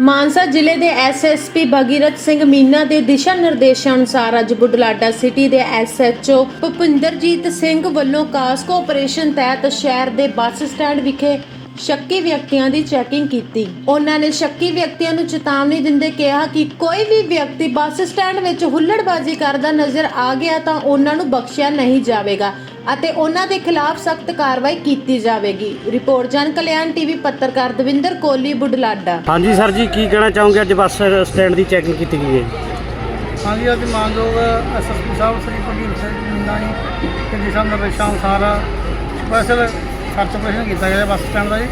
ਮਾਨਸਾ ਜ਼ਿਲ੍ਹੇ ਦੇ ਐਸਐਸਪੀ ਭਗੀਰਥ ਸਿੰਘ ਮੀਨਾ ਦੇ ਦਿਸ਼ਾ ਨਿਰਦੇਸ਼ਾਂ ਅਨੁਸਾਰ ਅੱਜ ਬੁਢਲਾਡਾ ਸਿਟੀ ਦੇ ਐਸਐਚਓ ਭੁਪਿੰਦਰਜੀਤ ਸਿੰਘ ਵੱਲੋਂ ਕਾਸਕੋ ਆਪਰੇਸ਼ਨ ਤਹਿਤ ਸ਼ਹਿਰ ਦੇ ਬੱਸ ਸਟੈਂਡ ਵਿਖੇ ਸ਼ੱਕੀ ਵਿਅਕਤੀਆਂ ਦੀ ਚੈਕਿੰਗ ਕੀਤੀ। ਉਹਨਾਂ ਨੇ ਸ਼ੱਕੀ ਵਿਅਕਤੀਆਂ ਨੂੰ ਚੇਤਾਵਨੀ ਦਿੰਦੇ ਕਿਹਾ ਕਿ ਕੋਈ ਵੀ ਵਿਅਕਤੀ ਬੱਸ ਸਟੈਂਡ ਵਿੱਚ ਹੁੱਲੜਬਾਜ਼ੀ ਕਰਦਾ ਨਜ਼ਰ ਆ ਗਿਆ ਤਾਂ ਉਹਨਾਂ ਨੂੰ ਬਖਸ਼ਿਆ ਨਹੀਂ ਜਾਵੇਗਾ ਅਤੇ ਉਹਨਾਂ ਦੇ ਖਿਲਾਫ ਸਖਤ ਕਾਰਵਾਈ ਕੀਤੀ ਜਾਵੇਗੀ। ਰਿਪੋਰਟ ਜਨ ਕਲਿਆਣ ਟੀਵੀ ਪੱਤਰਕਾਰ ਦਵਿੰਦਰ ਕੋਹਲੀ ਬੁਢਲਾਡਾ। ਹਾਂਜੀ ਸਰ ਜੀ ਕੀ ਕਹਿਣਾ ਚਾਹੋਗੇ? ਅੱਜ ਬੱਸ ਸਟੈਂਡ ਦੀ ਚੈਕਿੰਗ ਕੀਤੀ ਗਈ ਹੈ ਹਾਂਜੀ ਅੱਜ ਮਾਨਯੋਗ ਐਸਐਸਪੀ ਸਾਹਿਬ ਸ੍ਰੀ ਭਗੀਰ ਸਿੰਘ ਮੀਨਾ ਜੀ ਦੇ ਦਿਸ਼ਾ ਨਿਰਦੇਸ਼ਾਂ ਅਨੁਸਾਰ ਸਪੈਸ਼ਲ ਸਰਚ ਆਪਰੇਸ਼ਨ ਕੀਤਾ ਗਿਆ ਬੱਸ ਸਟੈਂਡ ਦਾ ਜੀ।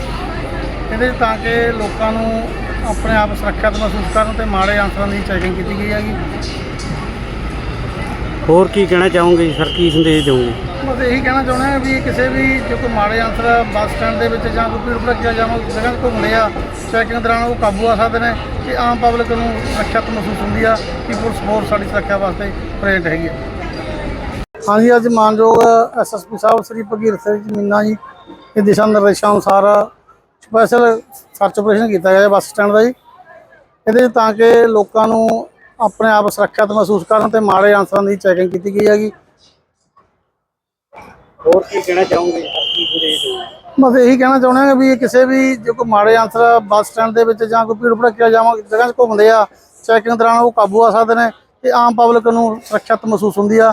ਇਹਦੇ ਤਾਂ ਕਿ ਲੋਕਾਂ ਨੂੰ ਆਪਣੇ ਆਪ ਸੁਰੱਖਿਅਤ ਮਹਿਸੂਸ ਕਰਨ ਤੇ ਮਾੜੇ ਅਨਸਰਾਂ ਦੀ ਚੈਕਿੰਗ ਕੀਤੀ ਗਈ ਹੈਗੀ। ਹੋਰ ਕੀ ਕਹਿਣਾ ਚਾਹੋਗੇ ਜੀ? ਸਰ ਕੀ ਸੰਦੇਸ਼ ਦਿਓਗੇ? ਬਸ ਇਹੀ ਕਹਿਣਾ ਚਾਹੁੰਦੇ ਹਾਂ ਵੀ ਕਿਸੇ ਵੀ ਜੇ ਕੋਈ ਮਾੜੇ ਅਨਸਰ ਬੱਸ ਸਟੈਂਡ ਦੇ ਵਿੱਚ ਜਾਂ ਕੋਈ ਭੀੜ ਭੜੱਕਿਆ ਜਾਂ ਜਗ੍ਹਾ 'ਤੇ ਘੁੰਮਦੇ ਆ ਚੈਕਿੰਗ ਦੌਰਾਨ ਉਹ ਕਾਬੂ ਆ ਸਕਦੇ ਨੇ ਤੇ ਆਮ ਪਬਲਿਕ ਨੂੰ ਸੁਰੱਖਿਅਤ ਮਹਿਸੂਸ ਹੁੰਦੀ ਆ ਕਿ ਪੁਲਿਸ ਫੋਰਸ ਸਾਡੀ ਸੁਰੱਖਿਆ ਵਾਸਤੇ ਪ੍ਰੇਰਟ ਹੈਗੀ ਆ। ਹਾਂਜੀ ਅੱਜ ਮਾਨਯੋਗ ਐਸਐਸਪੀ ਸਾਹਿਬ ਸ੍ਰੀ ਭਗੀਰਥ ਸਿੰਘ ਮੀਨਾ ਜੀ ਦੇ ਦਿਸ਼ਾ ਨਿਰਦੇਸ਼ਾਂ ਅਨੁਸਾਰ ਸਪੈਸ਼ਲ ਸਰਚ ਆਪਰੇਸ਼ਨ ਕੀਤਾ ਗਿਆ ਬੱਸ ਸਟੈਂਡ ਦਾ ਜੀ। ਇਹਦੇ ਤਾਂ ਕਿ ਲੋਕਾਂ ਨੂੰ ਆਪਣੇ ਆਪ ਸੁਰੱਖਿਅਤ ਮਹਿਸੂਸ ਕਰਨ ਤੇ ਮਾੜੇ ਅਨਸਰਾਂ ਦੀ ਚੈਕਿੰਗ ਕੀਤੀ ਗਈ ਹੈਗੀ। ਹੋਰ ਕੀ ਕਹਿਣਾ ਚਾਹੋਗੇ? ਬਸ ਇਹੀ ਕਹਿਣਾ ਚਾਹੁੰਦੇ ਹਾਂ ਵੀ ਕਿਸੇ ਵੀ ਜੇ ਕੋਈ ਮਾੜੇ ਅਨਸਰ ਬੱਸ ਸਟੈਂਡ ਦੇ ਵਿੱਚ ਜਾਂ ਕੋਈ ਭੀੜ ਭੜੱਕਿਆ ਜਾਵਾਂ ਜਗ੍ਹਾ 'ਚ ਘੁੰਮਦੇ ਆ ਚੈਕਿੰਗ ਦੌਰਾਨ ਉਹ ਕਾਬੂ ਆ ਸਕਦੇ ਨੇ ਤੇ ਆਮ ਪਬਲਿਕ ਨੂੰ ਸੁਰੱਖਿਅਤ ਮਹਿਸੂਸ ਹੁੰਦੀ ਆ।